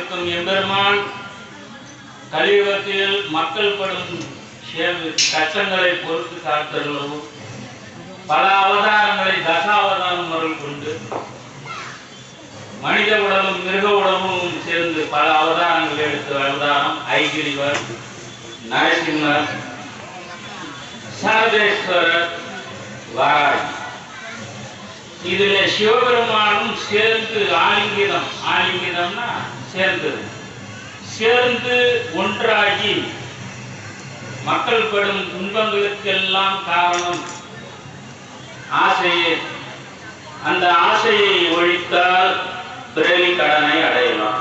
இருக்கும் எம்பெருமான் கலியுகத்தில் மக்கள் படும் கஷ்டங்களை பொறுத்து காத்தருளவும் பல அவதாரங்களை தசாவதாரம் முதல் கொண்டு மனித உடலும் மிருக உடலும் சேர்ந்து பல அவதாரங்கள் எடுத்த அவதாரம் ஐகிரிவர் நரசிம்மர் சரதேஸ்வரர் வாராகி இதுல சிவபெருமானும் சேர்ந்து ஆலிங்கிதம் ஆலிங்கிதம்னா சேர்ந்தது. சேர்ந்து ஒன்றாகி மக்கள் படும் துன்பங்களுக்கெல்லாம் காரணம் ஆசையே. அந்த ஆசையை ஒழித்தால் பிறவி கடனை அடையலாம்.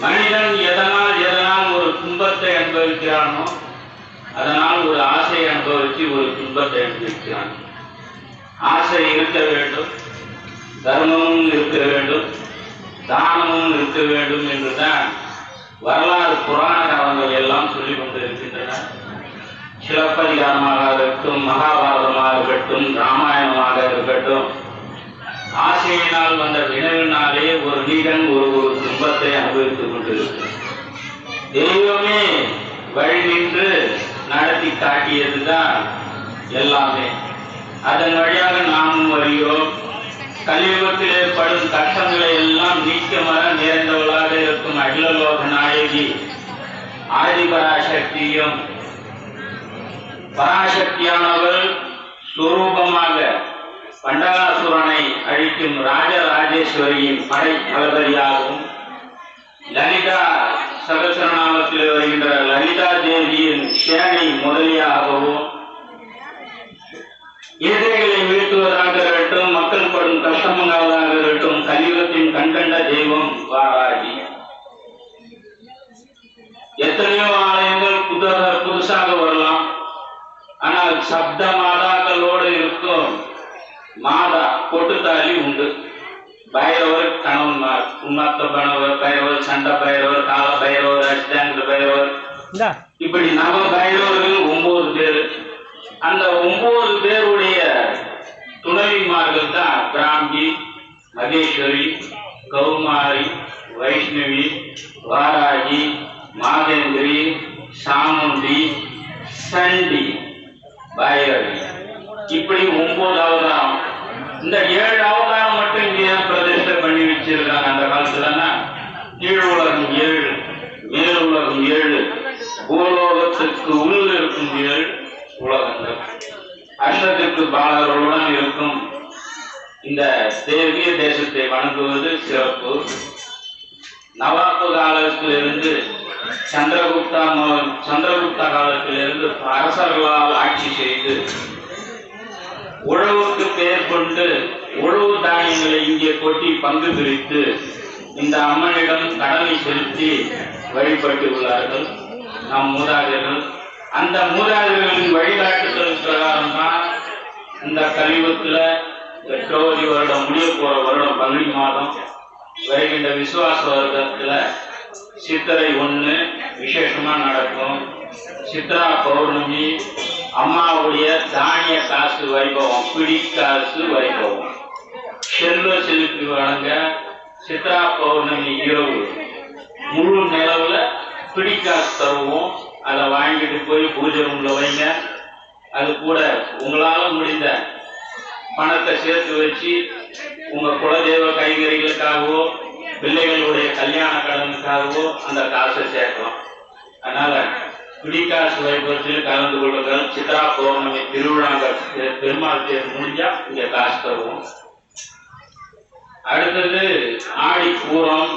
மனிதன் எதனால் எதனால் ஒரு துன்பத்தை அனுபவிக்கிறானோ அதனால் ஒரு ஆசையை அனுபவித்து ஒரு துன்பத்தை அனுபவிக்கிறான். ஆசை இருக்க வேண்டும் தர்மமும் இருக்க வேண்டும் தானமும் இருக்க வேண்டும் என்றுதான் வரலாறு புராண காலங்கள் எல்லாம் சொல்லிக் கொண்டிருக்கின்றன. சிலப்பதிகாரமாக இருக்கட்டும் மகாபாரதமாக இருக்கட்டும் ராமாயணமாக இருக்கட்டும் ஆசையினால் வந்த வினவினாலே ஒரு நீடன் ஒரு ஒரு துன்பத்தை அனுபவித்துக் கொண்டிருக்கிறது தெய்வமே வழி நின்று நடத்தி காட்டியதுதான் எல்லாமே. அதன் வழியாக நாமும் வருகிறோம். கலியுகத்திலே படும் கஷ்டங்களை எல்லாம் நீக்கமர நிறைந்தவளாக இருக்கும் அகிலலோக நாயகி ஆதிபராசக்தியும் பராசக்தியானவள் சுரூபமாக பண்டகாசுரனை அழிக்கும் ராஜராஜேஸ்வரியின் படை தளபதியாகவும் லலிதா சகசரநாமத்தில் வருகின்ற லலிதா தேவியின் சேனை முதலியாகவும் எதிரிகளை வீழ்த்துவதாக இருக்கட்டும் கஷ்டங்களாக இருக்கட்டும் கலியுகத்தின் கண்கண்ட தெய்வம் வாராகி எத்தனையோ ஆலயங்கள் புதாக புதுசாக வரலாம். ஆனால் சப்த மாதாக்களோடு இருக்கும் மாதா பொட்டுத்தாலி உண்டு. பைரவர் கணவன்மார் உண்மத்த பணவர் பைரவர் சண்ட பைரவர் கால பைரவர் அஷ்டாங்க பைரவர். இப்படி நவ பைரவர்கள் ஒன்பது பேர். அந்த ஒன்பது பேருடைய துணைவிமார்கள் தான் பிராமி மகேஸ்வரி கௌமாரி வைஷ்ணவி வாராகி மாதேந்திரி சாமுண்டி சண்டி பைரவி. இப்படி ஒன்பது அவதாரம். இந்த ஏழு அவதாரம் மட்டும் இங்கே ஏன் பிரதிஷ்டை பண்ணி வச்சிருக்காங்க அந்த காலத்துலன்னா கீழ் உலகம் ஏழு மேல் உலகம் ஏழு பூலோகத்துக்கு உள்ள இருக்கும் ஏழு உலகங்கள். அஷ்டத்துக்கு பாலர்களுடன் இருக்கும் இந்த தேவிய தேசத்தை வணங்குவது சிறப்பு. நவாப்பு காலத்திலிருந்து சந்திரகுப்தா ம- சந்திரகுப்தா காலத்திலிருந்து அரசர்களால் ஆட்சி செய்து உழவுக்கு பெயர் கொண்டு உழவு தானியங்களை இங்கே கொட்டி பங்கு பிரித்து இந்த அம்மனிடம் கடனை செலுத்தி வழிபட்டு உள்ளார்கள். நம் மூதாதையர்கள் அந்த மூதாதையர்களின் வழிகாட்டுதல் பிரகாரம் தான் இந்த கலியுகத்துல பெட்ரோலி வருடம் முடிய போற வருடம் பங்குனி மாதம் வருகின்ற விசுவாச வருடத்தில் சித்திரை ஒன்று விசேஷமாக நடக்கும். சித்ரா பௌர்ணமி அம்மாவுடைய தானிய காசு வைபவம் பிடி காசு வைபவம். செல்வ செலுத்தி வழங்க சித்ரா பௌர்ணமி இரவு. முழு நிலவுல பிடிக்காசு தருவோம். அதை வாங்கிட்டு போய் பூஜை ரூம்ல வைங்க. அது கூட உங்களால முடிந்த பணத்தை சேர்த்து வச்சு உங்க குலதெய்வ கைகறிகளுக்காகவோ பிள்ளைகளுடைய கல்யாண கடனுக்காகவோ அந்த காசை சேர்க்கலாம். அதனால பிடிக்காசு வைபவத்தில் கலந்து கொள்ளுங்கள். சித்ரா பௌர்ணமி திருவிழாங்கள் பெருமாள் தேர் முடிஞ்சா இங்க காசு தருவோம். அடுத்தது ஆடி பூரம்.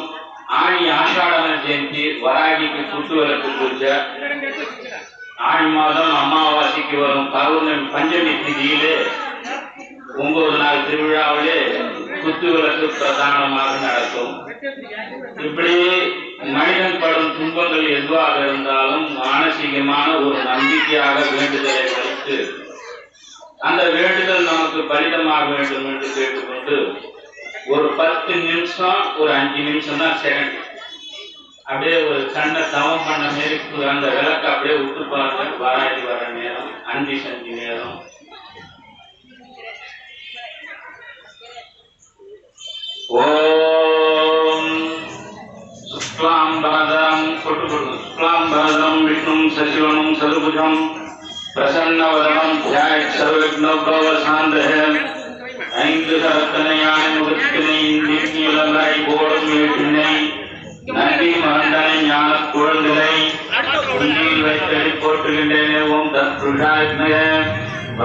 ஆணி ஆஷாடன ஜெயந்தி வராகிக்கு குத்து விளக்கு பூஜை. ஆணி மாதம் அமாவாசைக்கு வரும் பௌர்ணமி பஞ்சமி திதியிலே ஒன்பது நாள் திருவிழாவிலே குத்து விளக்கு பிரதானமாக நடக்கும். இப்படி மனிதன் படும் துன்பங்கள் எதுவாக இருந்தாலும் மானசீகமான ஒரு நம்பிக்கையாக வேண்டுதலை வைத்து அந்த வேண்டுதல் நமக்கு பலிதமாக வேண்டும் என்று கேட்டுக்கொண்டு ஒரு பத்து நிமிஷம் ஒரு அஞ்சு நிமிஷம் தான் செகண்ட் அப்படியே ஒரு கண்ணை தவம் பண்ண மாரி அந்த விளக்கு அப்படியே விட்டு பாருங்க வராடி வர நேரம் அஞ்சு சஞ்சு நேரம். ஓம் ஸ்லாம்பரதரம் கொட்டு கொடு ஸ்லாம்பரதரம் விஷ்ணும் சசிவனும் சதுபுஜம் பிரசன்னவதனம் தியாய சர்வவிக்னோபவ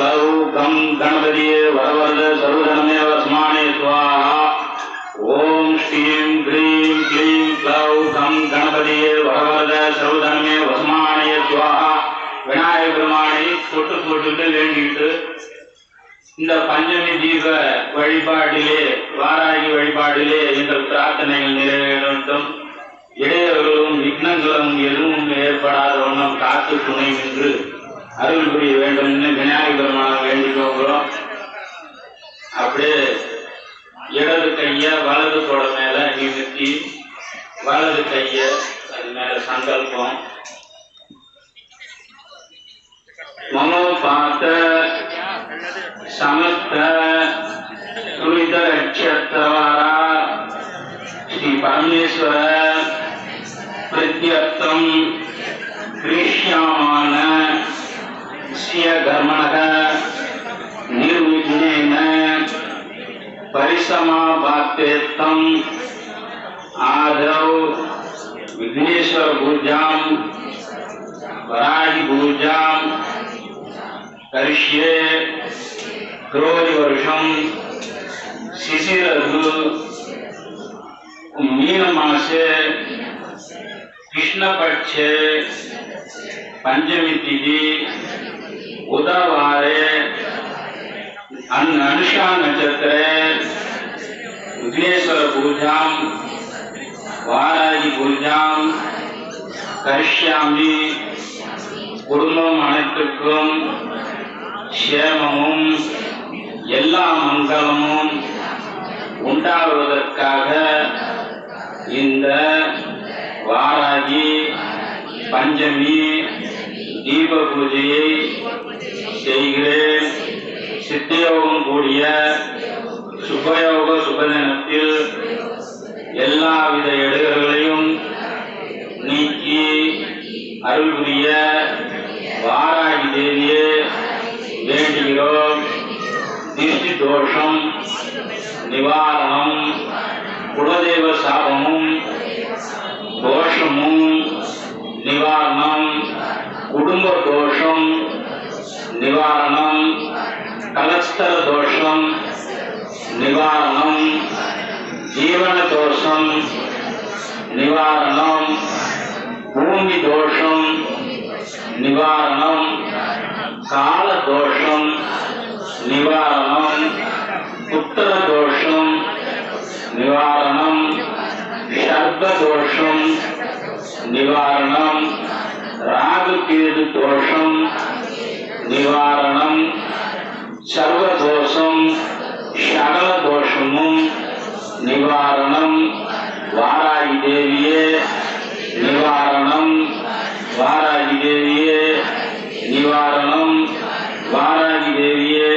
க்ளீம் கணபதியே வரவரத சர்வதனமே வஸ்மானே சுவாஹா ஓம் ஸ்ரீம் க்ரீம் க்ளீம் க்ளௌ கணபதியே வரவரத சர்வதனமே வசமானய சுவாஹா விநாயக பெருமானை தொட்டு போட்டுட்டு வேண்டிட்டு இந்த பஞ்சமி தீப வழிபாட்டிலே வாராகி வழிபாட்டிலே எங்கள் பிரார்த்தனைகள் நிறைவேறட்டும். இடையர்களும் விக்னங்களும் எதுவும் ஏற்படாத வண்ணம் காத்து துணை நின்று அருள் புரிய வேண்டும்னு விநாயகர் பெருமான வேண்டிக்கோங்களோ? அப்படியே இடது கைய வலது தோட மேல நிமித்தி வலது கைய அது மேல சங்கல்பம். மம பாத்த சமத்த துரித லட்சத்தவாரா ஸ்ரீ பரமேஸ்வர பிரத்யர்த்தம் கிரீஷ்யமான गमः निर्विघ्नेन परिसमावाप्येत्तम् आदौ विघ्नेश्वरभूजाम् वराहिभूजाम् करिष्ये क्रोधिवर्षम् शिशिरघु मीनमासे कृष्णपक्षे पञ्चमी तिथि। உதவாறு அந் அனுஷா நட்சத்திர விக்னேஸ்வர பூஜாம். வாராஜி பூஜாம். கரிஷாமி குடும்பம் அனைத்துக்கும் சேமமும் எல்லா மங்களமும் உண்டாவதற்காக இந்த வாராகி பஞ்சமி தீப பூஜையை செய்கிறேன் சித்தயோகம் கூடிய சுபயோக சுபதினத்தில் எல்லாவித இடர்களையும் நீக்கி அருள் புரிய வாராகி தேவியே வேண்டுகிறோம். திருஷ்டி தோஷம் நிவாரணம் குலதெய்வ சாபமும் தோஷமும் நிவாரணம் குடும்ப தோஷம் நிவாரணம் கலஸ்தர தோஷம் நிவாரணம் ஜீவன தோஷம் நிவாரணம் பூமி தோஷம் நிவாரணம் கால தோஷம் நிவாரணம் புத்திர தோஷம் நிவாரணம் சர்ப தோஷம் நிவாரணம் ராகு கேது தோஷம் நிவாரணம் சர்வதோஷம் சகல தோஷமும் நிவாரணம் வாராகி தேவியே நிவாரணம் வாராகி தேவியே நிவாரணம் வாராகி தேவியே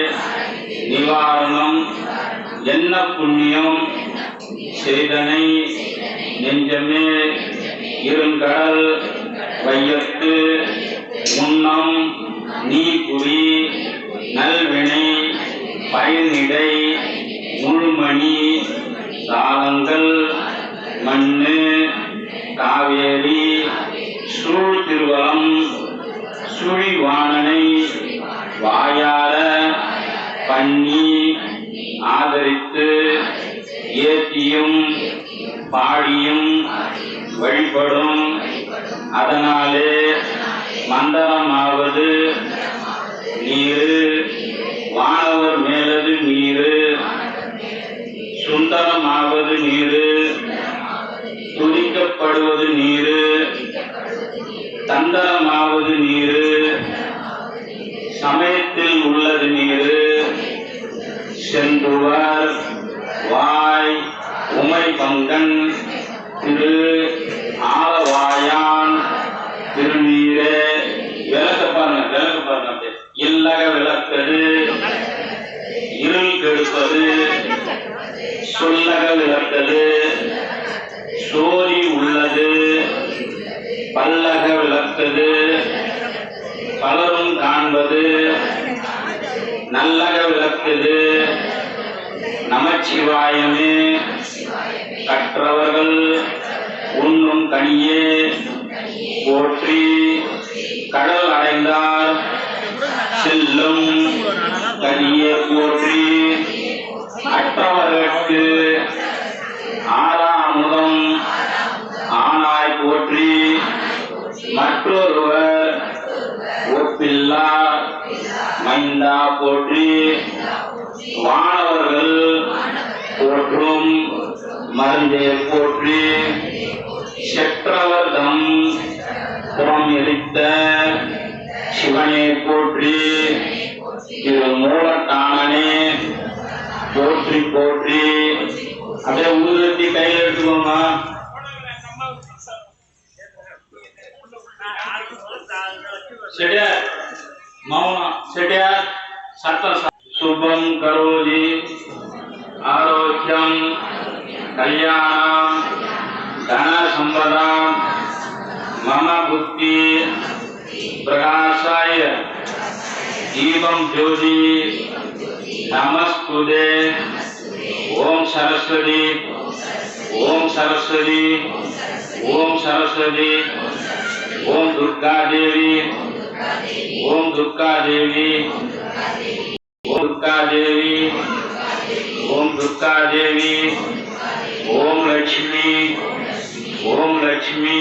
நிவாரணம் என்ன புண்ணியம்? செய்தனை நெஞ்சமே இருங்கடல் வையத்து முன்னம் நீ குறி நல்வினை பயனிடை முழுமணி தாளங்கள் மண்ணு அப்படியே. விளக்கது இருள் கெடுப்பது. சொல்லக விளக்கது சோதி உள்ளது. பல்லக விளக்கது பலரும் காண்பது. நல்லக விளக்குது நமச்சிவாயமே. கற்றவர்கள் உண்ணும் கனியே. போற்றி கடவுள் செல்லும் கனியே போற்றி அற்றவர்களுக்கு ஆறாமுதம் ஆனாய் போற்றி மற்றொருவர் ஒப்பில்லா மைந்தா போற்றி வானவர்கள் போற்றும் மருந்தே போற்றி செற்றவர்தம் புறம் எரித்த अबे ऊर रोटी कहीं लड़ते हो माँ सेठिया माँ सेठिया सत्ता सुबम करो जी आरोग्यम कल्याणम धन संपदाम मम बुद्धि प्रकाशाय दीपम ज्योति नमस्तुते நமஸ்குதே ஓம் சரஸ்வதி ஓம் சரஸ்வதி ஓம் சரஸ்வதி ஓம் துர்கா தேவி ஓம் துர்கா தேவி ஓம் துர்கா தேவி ஓம் துர்கா தேவி ஓம் லட்சுமி ஓம் லட்சுமி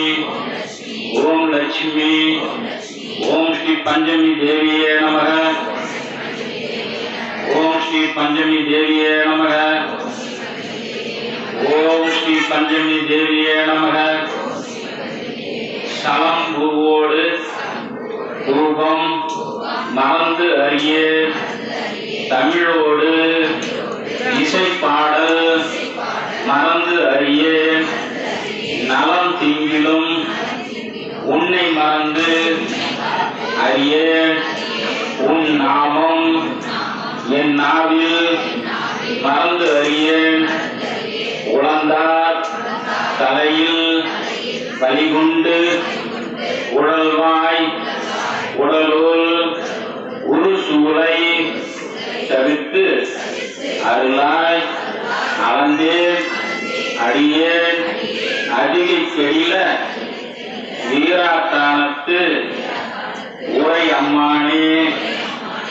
ஓம் லட்சுமி ஓம் ஸ்ரீ பஞ்சமி தேவியே நமக ஓம் ஸ்ரீ பஞ்சமி தேவியே நமக. ஓம் ஸ்ரீ பஞ்சமி தேவியே நமக. சலம் பூவோடு ரூபம் மறந்து அறிய. தமிழோடு இசைப்பாடல் மறந்து அறிய. நலம் தீங்கிலும் உன்னை மறந்து அறிய. உன் நாமம் என் நாவில் மறந்து அறியேன் உழந்தார். தலையில் பலிகுண்டு உடல்வாய் உடலுள் உரு சூளை தவிர்த்து அருளாய் அளந்தேன் அடியேன். அதிகை கெடில வீராத்தானத்து உரை அம்மானே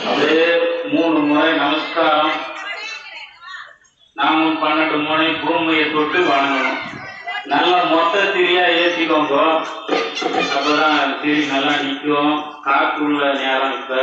அப்படியே மூணு முறை நமஸ்காரம் நாமும் பன்னெண்டு மணி பூமியை தொட்டு வணங்கணும். நல்லா மொத்த திரியா ஏற்றிக்கோங்க அப்பதான் திரி நல்லா நிற்கும். காற்றுள்ள நேரம் இப்போ.